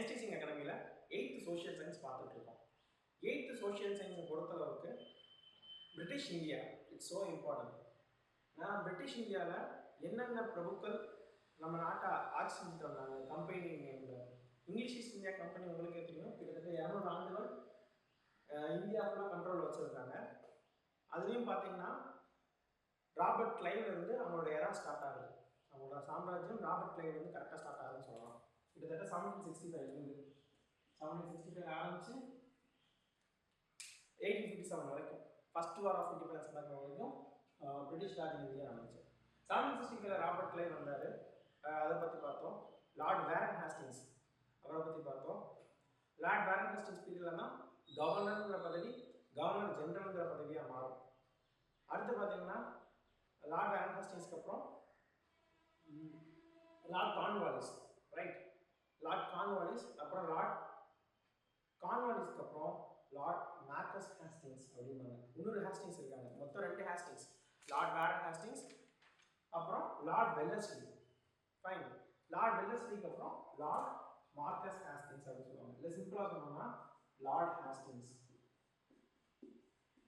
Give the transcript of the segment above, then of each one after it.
Science teaching அகாடமியில் eighth social science பார்த்துட்டு இருக்கோம் எயித்து சோஷியல் சயின்ஸை பொறுத்தளவுக்கு British India it's so important நான் பிரிட்டிஷ் இந்தியாவில் என்னென்ன பிரபுக்கள் நம்ம நாட்டை ஆட்சி செஞ்சுட்டு வந்தாங்க கம்பெனி நேமில் இங்கிலீஷ் ஈஸ்ட் இந்தியா கம்பெனி உங்களுக்கு தெரியும். கிட்டத்தட்ட இரநூறு ஆண்டுகள் அஹ், இந்தியா ஃபுல்லாக கண்ட்ரோல் வச்சுருக்காங்க அதுலேயும் பார்த்தீங்கன்னா ராபர்ட் கிளைவ்ல இருந்து அவங்களோட எரா ஸ்டார்ட் ஆகுது. அவங்களோட சாம்ராஜ்யம் ராபர்ட் கிளைவ்ல வந்து கரெக்டாக ஸ்டார்ட் ஆகுதுன்னு சொல்லலாம். கிட்டத்தட்ட செவன்டீன் சிக்ஸ்டி ஃபைவ்லேருந்து செவன்டீன் சிக்ஸ்டி ஃபைவ் ஆரம்பிச்சு எயிட்டீன் ஃபிஃப்டி செவன் வரைக்கும் ஃபர்ஸ்ட் வார் ஆஃப் இண்டிபெண்டன்ஸ் நடக்கிற வரைக்கும் அஹ், பிரிட்டிஷ் ராஜ் இந்தியா ஆரம்பிச்சு செவன்டீன் சிக்ஸ்டி ஃபைவ்ல ராபர்ட் கிளைவ் வந்தார் அதை பற்றி பார்த்தோம் லார்ட் வேரன் ஹாஸ்டிங்ஸ் அவரை பற்றி பார்த்தோம் லார்ட் வேரன் ஹாஸ்டிங்ஸ் பீரியடில் தான் கவர்னருங்கிற பதவி கவர்னர் ஜெனரல்ங்கிற பதவியாக மாறும் அடுத்து பார்த்தீங்கன்னா லார்ட் வேரன் ஹாஸ்டிங்ஸ்க்கு அப்புறம் lord Cornwallis right lord Cornwallis அப்புறம் லார்ட் கான்வாலிஸ்க்கு அப்புறம் லார்ட் மார்க்கஸ் ஹாஸ்டிங்ஸ் அப்படிம்பாங்க. இன்னொரு ஹாஸ்டிங்ஸ் இருக்காங்க. மொத்தம் ரெண்டு ஹாஸ்டிங்ஸ் லார்ட் வேரன் ஹாஸ்டிங்ஸ் அப்புறம் லார்ட் வெல்லஸ்லி ஃபைன் லார்ட் வெல்லஸ்லிக்கு அப்புறம் லார்ட் மார்க்கஸ் ஹாஸ்டிங்ஸ் அப்படின்னு சொல்லுவாங்க. இல்லை சிம்பிளாக சொன்னோம்னா லார்ட் ஹாஸ்டிங்ஸ்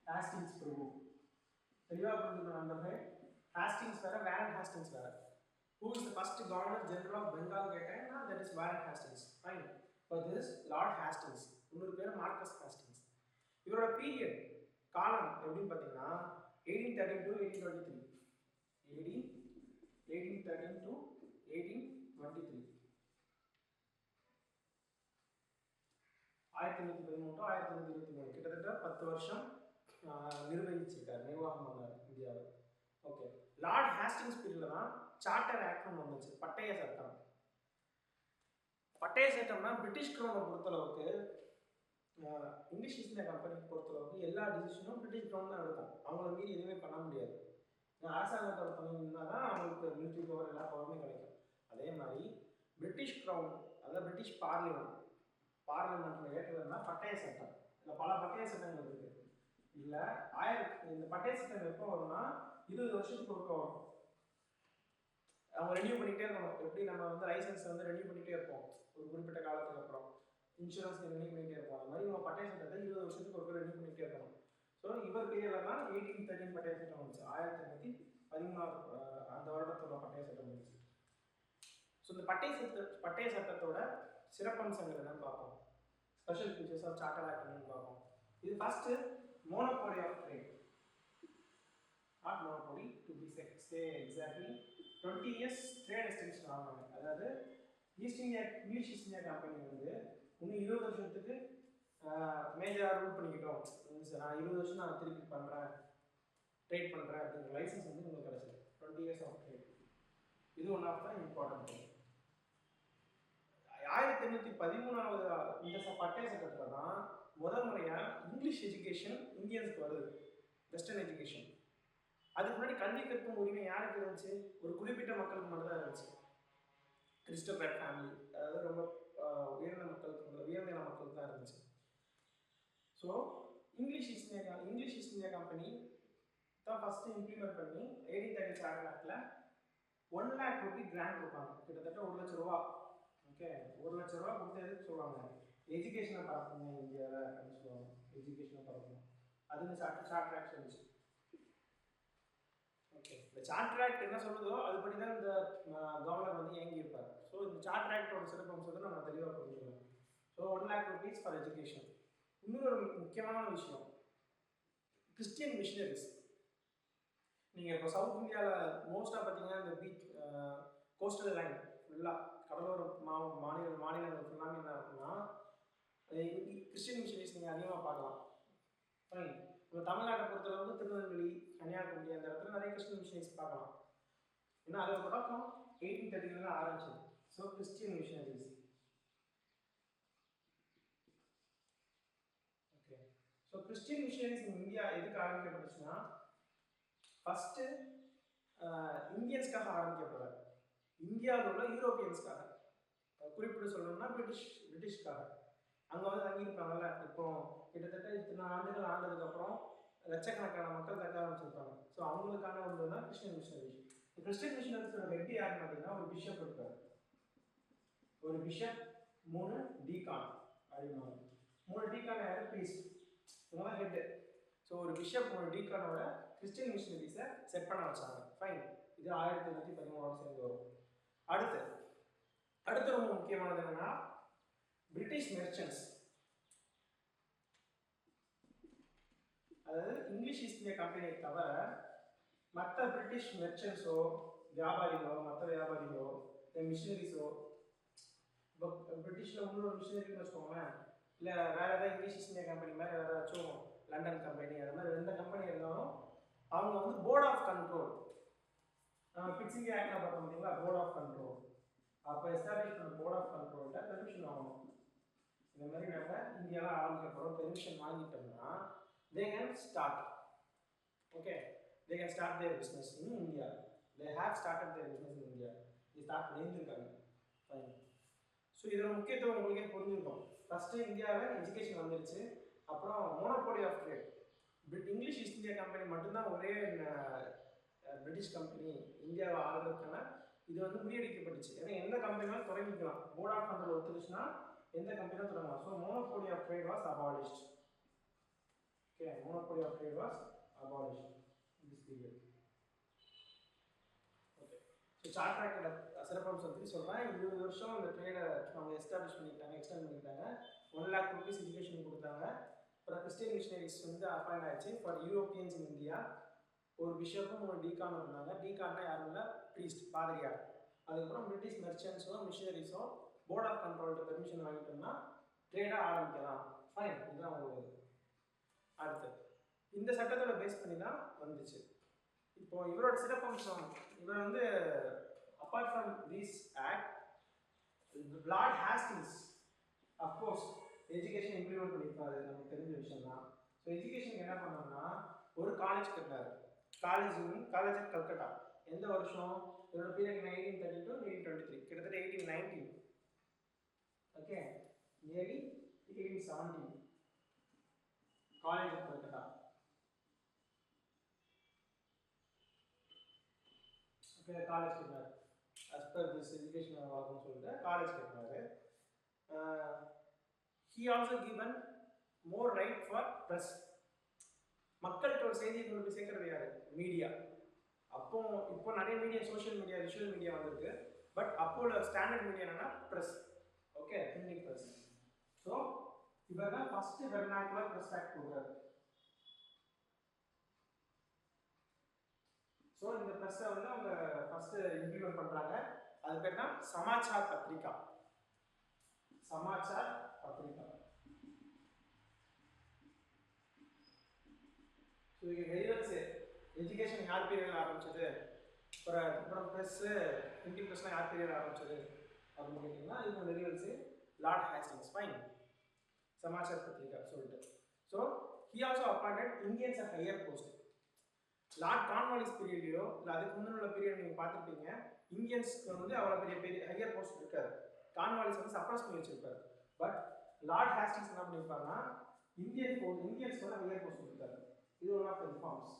ஹாஸ்டிங்ஸ் பிரபு தெளிவாக புரிஞ்சுக்கணும் நண்பர்களே. ஹாஸ்டிங்ஸ் வேற வேரன் ஹாஸ்டிங்ஸ் வேற. Who is the first governor general of Bengal கேட்டேன்னா that is Warren Hastings fine இப்போ திஸ் லார்ட் ஹாஸ்டிங்ஸ் இன்னொரு பேர் மார்க்கஸ் ஹாஸ்டிங்ஸ் இவரோட பீரியட் காலம் எப்படின்னு பார்த்தீங்கன்னா eighteen thirteen to eighteen twenty three eighteen eighteen thirteen to eighteen twenty three ஆயிரத்தி நூற்றி பதிமூணு to ஆயிரத்தி நூற்றி இருபத்தி மூணு. கிட்டத்தட்ட பத்து வருஷம் ஆஹ், நிர்வகிச்சிருக்காரு நிர்வாகம் பண்ணார் இந்தியாவில். ஓகே லார்ட் ஹாஸ்டிங்ஸ் பீரியடில் தான் சார்ட்டர் ஆக்ட் வந்துச்சு பட்டய சட்டம். பட்டய சட்டம்னா பிரிட்டிஷ் கிரௌனை பொறுத்தளவுக்கு இங்கிலீஷ் ஈஸ்ட் இந்தியா கம்பெனி பொறுத்தளவுக்கு எல்லா டிசிஷனும் பிரிட்டிஷ் க்ரௌன் தான் எடுக்கும். அவங்கள மீறி எதுவுமே பண்ண முடியாது. ஏன்னா அரசாங்கத்தோட துணை இருந்தால் தான் அவங்களுக்கு மிலிட்ரி பவர் எல்லா பவருமே கிடைக்கும். அதே மாதிரி பிரிட்டிஷ் க்ரௌன் அதாவது பிரிட்டிஷ் பார்லிமெண்ட் பார்லிமெண்ட்டில் ஏற்றதுன்னா பட்டய சட்டம். இல்லை பல பட்டய சட்டங்கள் இருக்குது இல்லை ஆயிரத்தி இந்த பட்டய சட்டம் எப்போ வரும்னா இருபது வருஷத்துக்கு ஒருக்க வரும். அவங்க ரெனியூ பண்ணிகிட்டே இருக்கணும். எப்படி நம்ம வந்து லைசன்ஸ் வந்து ரெனியூ பண்ணிகிட்டே இருப்போம்? ஒரு குறிப்பிட்ட காலத்துக்கு அப்புறம். இன்சூரன்ஸ் ரெனியூ பண்ணிகிட்டே இருப்போம். அந்த மாதிரி நம்ம பட்டய சட்டத்தை இருபது வருஷத்துக்கு ஒரு ரெனியூ பண்ணிகிட்டே இருக்கணும். ஸோ இவர் பீரியடில் தான் எயிட்டீன் தேர்ட்டின் பட்டய சட்டம் வந்துச்சு. ஆயிரத்தி எண்ணூற்றி பதிமூணாவது அந்த வருடத்தோட பட்டய சட்டம் வந்துச்சு. ஸோ இந்த பட்டய சட்ட பட்டய சட்டத்தோட சிறப்பம்சங்கள் என்னன்னு பார்ப்போம். Special features of charter act என்னன்னு பார்ப்போம். இது first monopoly of trade not monopoly to be say exactly twenty years trade extension ஆனாங்க அதாவது East India English East India company வந்து இன்னும் இருபது வருஷத்துக்கு மேஜராக ரூல் பண்ணிக்கிட்டோம். சார் நான் இருபது வருஷம் நான் திருப்பி பண்ணுறேன் ட்ரேட் பண்ணுறேன் அப்படிங்கிற லைசன்ஸ் வந்து உங்களுக்கு கிடச்சிது. டுவெண்ட்டி இயர்ஸ் ஆஃப் ட்ரேட் இது ஒன் ஆஃப் தான் இம்பார்ட்டன்ட் ஆயிரத்தி எண்ணூற்றி பதிமூணாவது இந்த பட்டய சட்டத்தில் தான் முதல் முறையாக இங்கிலீஷ் எஜுகேஷன் இந்தியன்ஸ்க்கு வருது. வெஸ்டர்ன் எஜுகேஷன் அதுக்கு முன்னாடி கல்வி கற்கும் உரிமை யாருக்கு இருந்துச்சு? ஒரு குறிப்பிட்ட மக்களுக்கு மட்டும் தான் இருந்துச்சு கிறிஸ்டோகிராட் ஃபேமிலி அதாவது ரொம்ப உயர்ந்த மக்களுக்கு உயர்ந்த மக்களுக்கு தான் இருந்துச்சு. So English East India English East India company தான் ஃபஸ்ட்டு இம்ப்ளிமெண்ட் பண்ணி எயிட்டீன் தேர்ட்டி செவன் ஆக்டில் ஒன் லேக் ருபி கிராண்ட் கொடுப்பாங்க. கிட்டத்தட்ட ஒரு லட்ச ரூபா. ஓகே ஒரு லட்ச ரூபா கொடுத்து சொல்லுவாங்க? எஜுகேஷனை பரப்புங்க இந்தியாவில் அப்படின்னு சொல்லுவாங்க. எஜுகேஷனை பார்க்கணும் அது இந்த சார்ட் சார்ட் இருந்துச்சு. இந்த சார்ட்டர் ஆக்ட் என்ன சொல்லுதோ அதுபடி தான் இந்த கவர்னர் வந்து இயங்கி இருப்பார் ஸோ இந்த சார்ட்டர் ஆக்டோட சிறப்பம்சத்தை நம்ம தெளிவாக புரிஞ்சுக்கணும். So one lakh rupees for education இன்னொரு முக்கியமான விஷயம். கிறிஸ்டியன் மிஷினரிஸ் நீங்கள் இப்போ சவுத் இந்தியாவில் மோஸ்ட்டாக பார்த்தீங்கன்னா இந்த பீச் கோஸ்டல் லைன் ஃபுல்லாக கடலோர மா மாநில மாநிலங்கள் ஃபுல்லாமே என்ன இருக்குன்னா கிறிஸ்டியன் மிஷினரிஸ் நீங்கள் அதிகமாக பார்க்கலாம். இப்போ தமிழ்நாட்டை பொறுத்தளவுக்கு திருநெல்வேலி கன்னியாகுமரி அந்த இடத்துல நிறைய கிறிஸ்டின் மிஷினரிஸ் பார்க்கலாம். ஏன்னா அதோட தொடக்கம். எயிட்டீன் தேர்ட்டில தான் ஆரம்பிச்சது. So Christian missionaries okay so Christian missionaries India எதுக்கு ஆரம்பிக்கப்பட்டுச்சுன்னா ஃபஸ்ட்டு இந்தியன்ஸ்க்காக ஆரம்பிக்கப்படல இந்தியாவில் உள்ள யூரோப்பியன்ஸ்க்காக. குறிப்பிட்டு சொல்லணும்னா பிரிட்டிஷ் பிரிட்டிஷ்காக. அங்கே வந்து தங்கியிருப்பாங்கல்ல. இப்போ கிட்டத்தட்ட இத்தனை ஆண்டுகள் ஆனதுக்கப்புறம் லட்சக்கணக்கான மக்கள் தங்க ஆரம்பிச்சிருப்பாங்க. ஸோ அவங்களுக்கான ஒன்று தான் கிறிஸ்டியன் மிஷனரிஸ் கிறிஸ்டியன் மிஷனரிஸோட ஹெட் யாருன்னு பார்த்தீங்கன்னா ஒரு பிஷப் இருப்பார். ஒரு பிஷப் மூணு டீகான் அப்படிம்பாங்க மூணு டீகான் யார்? ப்ரீஸ்ட் இவங்க ஹெட்டு ஸோ ஒரு பிஷப் ஒரு டீகானோட கிறிஸ்டியன் மிஷினரிஸை செட் பண்ண வச்சாங்க. ஃபைன் இது ஆயிரத்தி தொள்ளாயிரத்தி பதிமூணாம் சேர்ந்து வரும். அடுத்து அடுத்து ரொம்ப முக்கியமானது என்னன்னா பிரிட்டிஷ் மெர்ச்சன்ட்ஸ் அதாவது இங்கிலீஷ் ஈஸ்ட் இந்தியா கம்பெனியை தவிர மற்ற பிரிட்டிஷ் மெர்ச்சன்ட்ஸோ வியாபாரிகளோ மற்ற வியாபாரிகளோ இல்லை மிஷினரிஸோ இப்போ பிரிட்டிஷில் இன்னொரு மிஷினரின்னு வச்சுக்கோங்களேன் இல்லை வேறு ஏதாவது இங்கிலீஷ் ஈஸ்ட் இந்தியா கம்பெனி மாதிரி வேறு ஏதாச்சும் லண்டன் கம்பெனி அது மாதிரி எந்த கம்பெனி இருந்தாலும் அவங்க வந்து போர்ட் ஆஃப் கண்ட்ரோல் நம்ம பிக்சிங் ஆக்டில் பார்த்தோம் பார்த்தீங்களா போர்ட் ஆஃப் கண்ட்ரோல் அப்போ எஸ்டாப்ளிஷ் பண்ண போர்ட் ஆஃப் கண்ட்ரோல்கிட்ட பெர்மிஷன் வாங்கணும். இந்த மாதிரி நம்ம இந்தியாவில் ஆரம்பிக்க போகிறோம் permission வாங்கிட்டோம்னா they can start okay they can start their business in India they have up their business in India இது ஸ்டார்ட் பண்ணியிருக்காங்க ஃபைன் ஸோ இதோட முக்கியத்துவம் உங்களுக்கே புரிஞ்சிருக்கும். ஃபஸ்ட்டு இந்தியாவில் எஜுகேஷன் வந்துருச்சு. அப்புறம் monopoly of trade Brit English East India company மட்டும்தான் ஒரே பிரிட்டிஷ் கம்பெனி இந்தியாவை ஆளுறதுக்கான இது வந்து முறியடிக்கப்பட்டுச்சு. ஏன்னா எந்த கம்பெனினாலும் தொடங்கிக்கலாம். போர்ட் ஆஃப் கண்ட்ரோல் ஒத்துருச்சுன்னா எந்த கம்பெனியும் தொடங்கலாம் so monopoly of trade was abolished okay monopoly of trade was abolished this period okay so chart ஆக்டோட சிறப்பம்சம் பற்றி சொல்கிறேன் இருபது வருஷம் இந்த ட்ரேடை அவங்க எஸ்டாப்ளிஷ் பண்ணிக்கிட்டாங்க எக்ஸ்டெண்ட் பண்ணிக்கிட்டாங்க. ஒன் லேக் ருபீஸ் எஜுகேஷன் கொடுத்தாங்க. அப்புறம் கிறிஸ்டியன் மிஷினரிஸ் வந்து அப்பாயிண்ட் ஆயிடுச்சு. ஃபார் யூரோப்பியன்ஸ் இன் இந்தியா ஒரு பிஷப்பும் ஒரு டீகானும் இருந்தாங்க. டீகான்னா யாரும் இல்லை ப்ரீஸ்ட் பாதிரியார். அதுக்கப்புறம் பிரிட்டிஷ் மெர்ச்சன்ஸும் மிஷினரிஸும் போர்ட் ஆஃப் கண்ட்ரோல்ட்டு பெர்மிஷன் வாங்கிட்டோம்னா ட்ரேடாக ஆரம்பிக்கலாம். ஃபைன் இதுதான் உங்களுக்கு அடுத்து இந்த சட்டத்தோட பேஸ் பண்ணி தான் வந்துச்சு. இப்போ இவரோட சிறப்பம்சம் இவர் வந்து apart from this act lord Hastings of course education implement பண்ணியிருப்பாரு. நமக்கு தெரிஞ்ச விஷயம் தான் ஸோ எஜுகேஷன் என்ன பண்ணோம்னா ஒரு காலேஜ் கட்டினார். காலேஜ் காலேஜ் ஆஃப் கல்கட்டா எந்த வருஷம்? இதோட period nineteen thirty two nineteen twenty three கிட்டத்தட்ட eighteen nineteen okay. Nearly eighteen seventeen college of Calcutta okay college கட்டினார் அஸ் பர் திஸ் எஜுகேஷன் வழக்கம்னு சொல்லிட்டு காலேஜ் கட்டினார் he also given more right for press மக்கள்கிட்ட ஒரு செய்தியை கொண்டு போய் சேர்க்கறது யாரு? மீடியா அப்போ இப்போ நிறைய media social media visual media வந்திருக்கு. பட் அப்போ உள்ள ஸ்டாண்டர்ட் மீடியா என்னன்னா press okay printing press so இவர் தான் first vernacular press act so இந்த ப்ரெஸ்ஸை வந்து அவங்க ஃபர்ஸ்ட் இம்ப்ளிமெண்ட் பண்ணுறாங்க அது பேர் தான் சமாச்சார் பத்திரிகா சமாச்சார் பத்திரிகா ஸோ இங்கே வெரிவல்ஸ் எஜுகேஷன் யார் பீரியடில் ஆரம்பிச்சது? அப்புறம் அப்புறம் ப்ரெஸ்ஸு பிரிண்டிங் ப்ரெஸ்லாம் யார் பீரியட் ஆரம்பிச்சது? அப்படின்னு கேட்டிங்கன்னா இவங்க வெரிவல்ஸு lord Hastings fine Samachar Patrika சொல்லிட்டு. So he also appointed Indians a higher post lord Cornwallis பீரியட்லையோ இல்லை அதுக்கு முன்னாடி உள்ள பீரியட் நீங்கள் பார்த்துருப்பீங்க இந்தியன்ஸ்க்கு வந்து அவ்வளோ பெரிய பெரிய ஹையர் போஸ்ட் இருக்காது. கான்வாலிஸ் வந்து சப்ரஸ் பண்ணி வச்சிருப்பாரு. பட் லார்ட் ஹேஸ்டிங்ஸ் என்ன பண்ணியிருப்பாருன்னா இந்தியன் போஸ்ட் இந்தியன்ஸ் வந்து ஹையர் போஸ்ட் கொடுத்தாரு. இது one of informs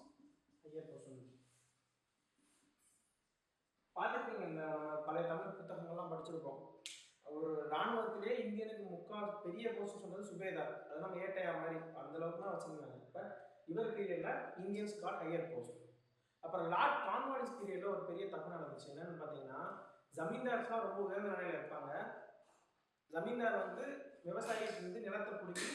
higher post பார்த்துருப்பீங்க இந்த பழைய தமிழ் புத்தகங்கள்லாம் படிச்சிருப்போம். ஒரு ராணுவத்திலே இந்தியனுக்கு முக்கால் பெரிய போஸ்ட் சொன்னது சுபேதார் அதெல்லாம் ஏட்டையா மாதிரி அந்த அளவுக்கு தான் வச்சிருந்தாங்க. இப்போ இவர் பீரியடில் இந்தியன்ஸ் காட் ஹையர் போஸ்ட். அப்புறம் லார்ட் கான்வாலிஸ் பீரியடில் ஒரு பெரிய தப்பு நடந்துச்சு. என்னன்னு பார்த்தீங்கன்னா ஜமீன்தார்ஸ்லாம் ரொம்ப உயர்ந்த நிலையில் இருப்பாங்க. ஜமீன்தார் வந்து விவசாயிகிட்ட நிலத்தை பிடிச்சி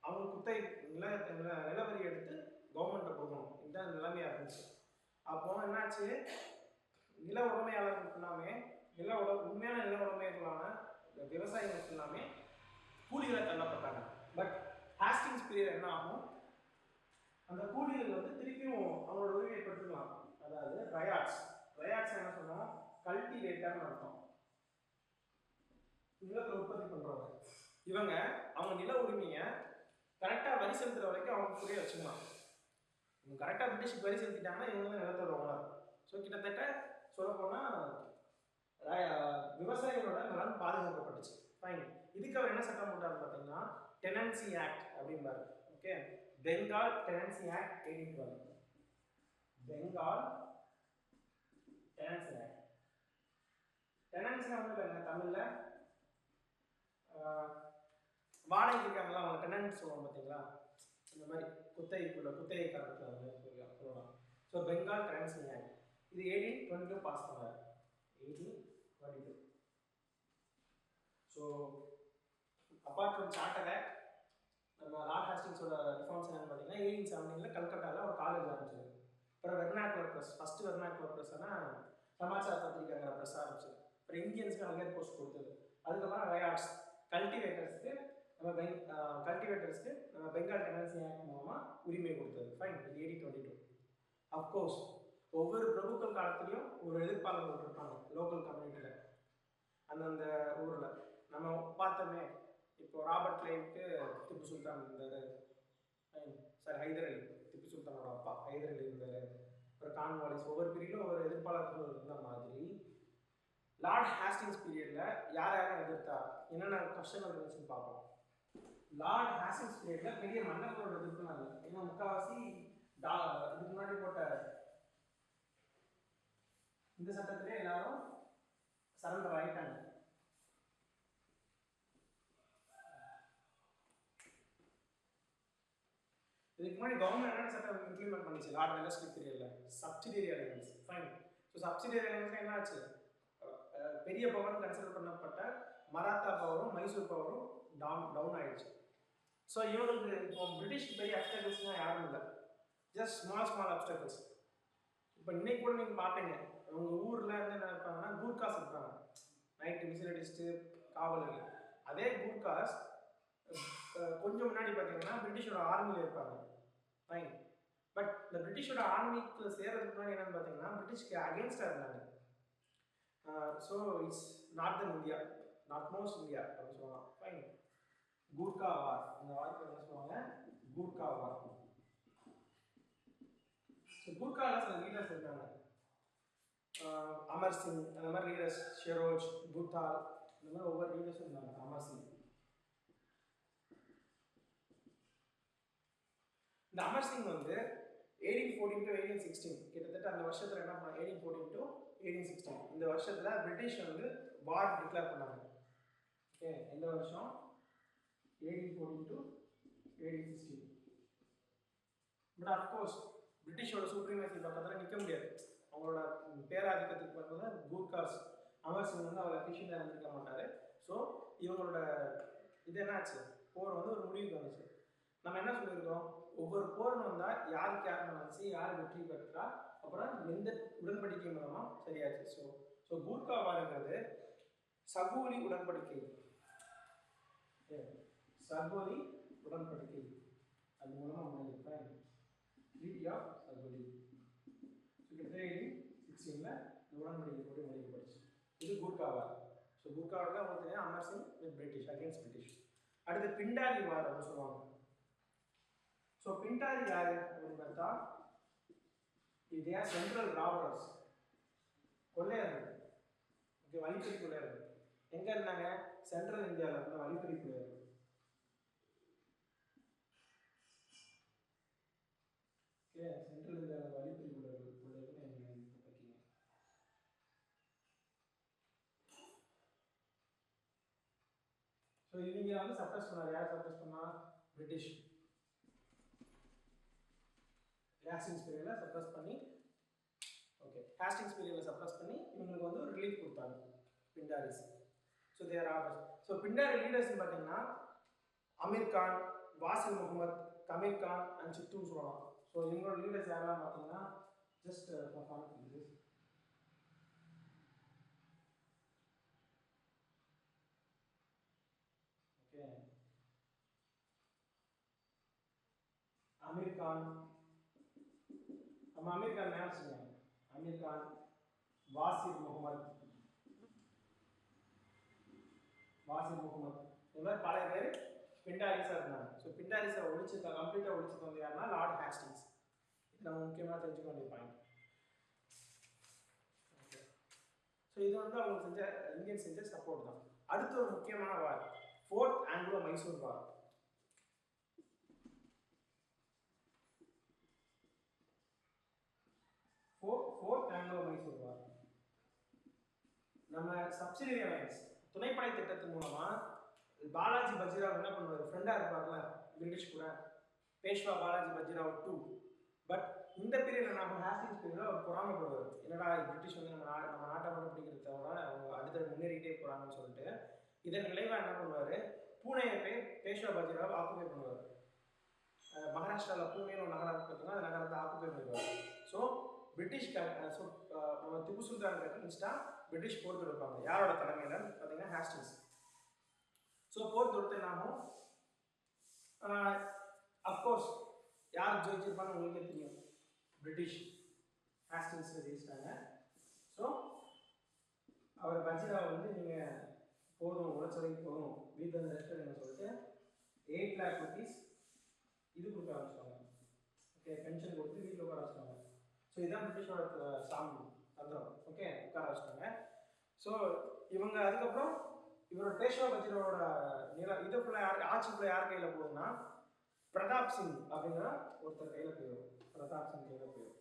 அவங்க குத்தை நில நில- நிலவரி எடுத்து கவர்மெண்ட்டை கொடுக்கணும். இதுதான் நிலைமையாக இருந்துச்சு. அப்போ என்னாச்சு? நில உடமையாளர்கள் எல்லாமே நில உட உண்மையான நில உடைமைகளான விவசாயிகள் எல்லாமே கூலிகளை தள்ளப்பட்டாங்க. பட் ஹாஸ்டிங்ஸ் பீரியட் என்ன ஆகும்? அந்த கூலிகள் வந்து திருப்பியும் அவங்களோட உரிமையை பெற்றுக்கலாம். அதாவது ரயாட்ஸ் ரயாட்ஸ் என்ன சொன்னால் கல்டிவேட்டர்னு அர்த்தம். நிலத்தில் உற்பத்தி பண்ணுறவங்க இவங்க அவங்க நில உரிமையை கரெக்டாக வரி செலுத்துகிற வரைக்கும் அவங்க கூடயே வச்சுக்கலாம். இவங்க கரெக்டாக பிரிட்டிஷ் வரி செலுத்திட்டாங்கன்னா இவங்க தான் நிலத்தோட ஓனர் ஸோ கிட்டத்தட்ட சொல்லப்போனால் விவசாயிகளோட நலன் பாதுகாக்கப்பட்டுச்சு. ஃபைன் இதுக்கு அவர் என்ன சட்டம் போட்டார் பார்த்தீங்கன்னா டெனன்சி ஆக்ட் அப்படிம்பாரு. Okay Bengal tenancy act eighteen twelve Bengal tenancy act tenancy வந்து இல்லைங்க தமிழில் வாடகை இருக்காங்களா அவங்க டெனன்ட் சொல்லுவாங்க பார்த்தீங்களா இந்த மாதிரி குத்தகைக்குள்ள குத்தகை அந்த சொல்லலாம் ஸோ பெங்கால் ட்ரான்சிங் ஆக்ட் இது எயிட்டீன் டுவெண்ட்டி டூ பாஸ் பண்ணார். Eighteen twenty two so apart from சாட்டரை நம்ம லார்ட் ஹாஸ்டிங்ஸோட ரிஃபார்ம்ஸ் என்னன்னு பார்த்தீங்கன்னா எயிட்டீன் செவன்டீனில் கல்கட்டாவில் ஒரு காலேஜ் ஆரம்பிச்சது அப்புறம் வெர்னாக்குலர் ப்ரெஸ் ஃபஸ்ட்டு வெர்னாக்குலர் ப்ரெஸ்னா சமாச்சார பத்திரிக்கைங்கிற ப்ரெஸ் ஆரம்பிச்சது அப்புறம் இந்தியன்ஸ்க்கு அங்கேயே போஸ்ட் கொடுத்தது. அதுக்கப்புறம் ரயாட்ஸ் கல்டிவேட்டர்ஸ்க்கு நம்ம பெங் கல்டிவேட்டர்ஸ்க்கு நம்ம பெங்கால் டெனன்சி ஆக்ட் மூலமாக உரிமை கொடுத்தது. ஃபைன் இது எயிட்டி டுவெண்ட்டி டூ அஃப்கோர்ஸ் ஒவ்வொரு பிரபுக்கள் காலத்துலேயும் ஒரு எதிர்ப்பாளர்கள் இருப்பாங்க லோக்கல் கம்யூனிட்டியில் அந்தந்த ஊரில். நம்ம பார்த்தோமே இப்போ ராபர்ட் கிளைவுக்கு திப்பு சுல்தான் இருந்தார் சாரி ஹைதர் அலி திப்பு சுல்தானோட அப்பா ஹைதர் அலி இருந்தார் அப்புறம் கான்வாலிஸ் ஒவ்வொரு பீரியடும் ஒவ்வொரு எதிர்ப்பாளர்கள் இருந்த மாதிரி. லார்ட் ஹாஸ்டிங்ஸ் பீரியடில் யார் யாரும் எதிர்த்தா என்னென்ன கஷ்டங்கள் இருந்துச்சுன்னு பார்ப்போம். லார்ட் ஹாஸ்டிங்ஸ் பீரியடில் பெரிய மன்னர்களோட எதிர்ப்புலாம் இல்லை. ஏன்னா முக்கால்வாசி டா இதுக்கு முன்னாடி போட்ட இந்த சட்டத்திலே எல்லாரும் சரண்டர் ஆயிட்டாங்க. இதுக்கு முன்னாடி கவர்மெண்ட் என்ன சட்டம் இம்ப்ளிமெண்ட் பண்ணிச்சு? லார்ட் வெலஸ்லி பீரியட்ல subsidiary alliance fine so subsidiary alliance என்ன ஆச்சு? பெரிய பவர் கன்சிடர் பண்ணப்பட்ட மராத்தா பவரும் மைசூர் பவரும் டவுன் டவுன் ஆயிடுச்சு. ஸோ இவங்களுக்கு இப்போ பிரிட்டிஷ் பெரிய அப்டக்கல்ஸ்லாம் யாரும் இல்லை. ஜஸ்ட் ஸ்மால் ஸ்மால் அப்டக்கல்ஸ் இப்போ இன்னைக்கு கூட நீங்கள் பார்த்தீங்க அவங்க ஊரில் என்ன இருப்பாங்கன்னா கூர்காஸ் இருப்பாங்க. நைட்டு மிசில் அடிச்சுட்டு காவலர்கள். அதே கூர்காஸ் கொஞ்சம் முன்னாடி பார்த்தீங்கன்னா பிரிட்டிஷோட ஆர்மியில் இருப்பாங்க. ஃபைன் பட் இந்த பிரிட்டிஷோட ஆர்மிக்கு சேர்றதுக்கு முன்னாடி என்னன்னு பார்த்தீங்கன்னா பிரிட்டிஷ்க்கு அகேன்ஸ்டாக இருந்தாங்க. So it's northern India north most India அப்படின்னு சொல்லலாம் ஃபைன் கூர்கா வார் இந்த வார்த்தை என்ன சொல்லுவாங்க? கூர்கா வார் ஸோ கூர்காவில் சில அமர் சிங் அந்த மாதிரி லீடர்ஸ் ஷெரோஜ் புத்தால் இந்த மாதிரி ஒவ்வொரு லீடர்ஸும் இருந்தாங்க அமர் சிங் இந்த அமர் சிங் வந்து eighteen fourteen to eighteen sixteen கிட்டத்தட்ட அந்த வருஷத்தில் என்ன பண்ண eighteen fourteen to eighteen sixteen இந்த வருஷத்தில் பிரிட்டிஷ் வந்து வார் டிக்ளேர் பண்ணாங்க. ஓகே எந்த வருஷம்? Eighteen fourteen to eighteen sixteen but of course பிரிட்டிஷோட supremacy பக்கத்தில் நிற்க முடியாது. அவங்களோட பேராதிக்கத்துக்கு பார்த்தோம்னா கூர்காஸ் அமர் சிங் வந்து அவர் எஃபிஷியண்டாக இருந்திருக்க மாட்டார். ஸோ இவங்களோட இது என்னாச்சு? போர் வந்து ஒரு முடிவுக்கு வந்துச்சு. நம்ம என்ன சொல்லியிருக்கோம்? ஒவ்வொரு போர் வந்தால் யாருக்கு யார் நடந்துச்சு யார் வெற்றி பெற்றா? அப்புறம் எந்த உடன்படிக்கை மூலமாக சரியாச்சு? ஸோ ஸோ கூர்கா வாருங்கிறது சகோலி உடன்படிக்கை. சகோலி உடன்படிக்கை. அது மூலமாக முடிஞ்சிருப்பேன் ட்ரீட்டி ஆஃப் சகோலி கிட்டத்தட்ட சிக்ஸ்டீனில் இந்த உடன்படிக்கை போட்டு முடிக்கப்பட்டுச்சு இது குர்காவார் ஸோ கூர்காவில் உங்களுக்கு Amar Amar Singh with British against British அடுத்து பிண்டாரி வார் அப்படின்னு சொல்லுவாங்க. ஸோ பிண்டாரி யார்? அப்படின்னு பார்த்தா இது ஏன் சென்ட்ரல் ராபர்ஸ் கொள்ளையர்கள். ஓகே வழிப்பறி கொள்ளையர்கள். எங்க இருந்தாங்க? சென்ட்ரல் இந்தியாவில் இருந்த வழிப்பறி கொள்ளையர்கள். ஓகே சென்ட்ரல் இந்தியாவில் வழிப்பறி கொள்ளையர்கள் கொள்ளையர்கள் எங்க வைக்கீங்க ஸோ இவங்க வந்து சப்ரஸ் பண்ணார். யார் சப்ரஸ் பண்ணா? பிரிட்டிஷ் ஹேஸ்டிங்ஸ் பீரியடில் சப்ரஸ் பண்ணி ஓகே ஹேஸ்டிங்ஸ் பீரியடில் சப்ரஸ் பண்ணி இவங்களுக்கு வந்து ஒரு ரிலீஃப் கொடுத்தாங்க. Pindaris so their orders so Pindari லீடர்ஸ்னு பார்த்தீங்கன்னா அமீர் கான் வாசில் முகமது கமீர் கான் அண்ட் சித்துன்னு சொல்லலாம். ஸோ இவங்களோட லீடர்ஸ் யாரெல்லாம் பார்த்தீங்கன்னா ஜஸ்ட் ஓகே அமீர் கான் நம்ம அமீர் கான் நேம் சொல்லுவாங்க அமீர் கான் வாசிர் முகமது வாசிர் முகமது இந்த மாதிரி பல பேர் பிண்டாரிஸாக இருந்தாங்க ஸோ பிண்டாரிஸை ஒழிச்சு கம்ப்ளீட்டாக ஒழிச்சு வந்து யாருன்னா லார்ட் ஹேஸ்டிங்ஸ் இது நம்ம முக்கியமாக தெரிஞ்சுக்க வேண்டிய பாயிண்ட் ஓகே ஸோ இது வந்து அவங்க செஞ்ச இந்தியன் செஞ்ச சப்போர்ட் தான் அடுத்து ஒரு முக்கியமான war fourth Anglo Mysore war four fourth Anglo Mysore war subsidiary alliance துணைப்படை திட்டத்தின் மூலமா பாலாஜி பஜ்ராவ் என்ன பண்ணுவார்? ஃப்ரெண்டாக இருப்பார்ல பிரிட்டிஷ் கூட. பேஷ்வா பாலாஜி பஜ்ராவ் டூ பட் இந்த பீரியடில் நம்ம ஹாஸ்டிங்ஸ் பீரியடில் அவர் பொறாமப்படுவார். என்னடா பிரிட்டிஷ் வந்து நம்ம நாடு நம்ம நாட்டை மட்டும் பிடிக்கிறது தவிர அவங்க அடுத்த முன்னேறிட்டே போகிறாங்கன்னு சொல்லிட்டு இதன் விளைவாக என்ன பண்ணுவார்? பூனேயை போய் பேஷ்வா பஜ்ராவ் ஆக்குபை பண்ணுவார். மகாராஷ்டிராவில் பூனேன்னு ஒரு நகரம் பார்த்தீங்கன்னா அந்த நகரத்தை ஆக்குபை பண்ணுவார் ஸோ பிரிட்டிஷ் ஸோ நம்ம திப்பு சுல்தான் அகேன்ஸ்டா பிரிட்டிஷ் போர் தொடுப்பாங்க. யாரோட தலைமையில் பார்த்தீங்கன்னா ஹேஸ்டிங்ஸ் ஸோ போர் தொடுத்து என்னாகும்? அஃப்கோர்ஸ் யார் ஜெயிச்சிருப்பான்னு உங்களுக்கே தெரியும். பிரிட்டிஷ் ஹேஸ்டிங்ஸ் ஜெயிச்சிட்டாங்க. ஸோ அவர் பஜ்ராவை வந்து நீங்கள் போதும் உழைச்சதைக்கு போதும். வீட்டில் வந்து ரெஸ்ட் சொல்லிட்டு எயிட் லேக் ருபீஸ் இது கொடுக்க ஆரம்பிச்சிட்டாங்க. ஓகே பென்ஷன் கொடுத்து வீட்டில் உட்கார ஆரம்பிச்சிட்டாங்க. ஸோ இதுதான் பிரிட்டிஷோட த- சாமி தந்திரம். ஓகே உட்கார வச்சுட்டாங்க ஸோ இவங்க அதுக்கப்புறம் இவரோட பேஷ்வா பஜ்ரோட நில இது ஃபுல்லாக யார் ஆட்சி ஃபுல்லாக யார் கையில் போகுதுன்னா பிரதாப் சிங் அப்படிங்கிற ஒருத்தர் கையில் போயிடும். பிரதாப் சிங் கையில் போயிடும்.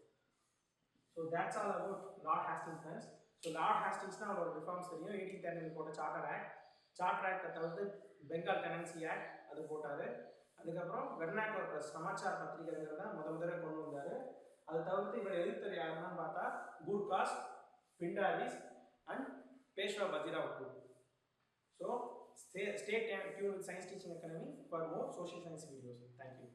So that's all about lord Hastings friends so lord ஹாஸ்டிங்ஸ்னா அவரோட ரிஃபார்ம்ஸ் தெரியும். எயிட்டீன் தேர்ட்டின் போட்ட சார்ட்டர் ஆக்ட் சார்ட்டர் ஆக்டை தவிர்த்து பெங்கால் டெனன்சி ஆக்ட் அது போட்டார். அதுக்கப்புறம் வெர்னாக்குலர் ப்ரெஸ் சமாச்சார் பத்திரிகைங்கிறத முத முதல்ல கொண்டு வந்தார். அதை தவிர்த்து இவர் எதிர்த்தர் யாருன்னா பார்த்தா Gurkhas Pindaris and Peshwa Bajirao two so stay stay tuned with science teaching academy for more social science videos thank you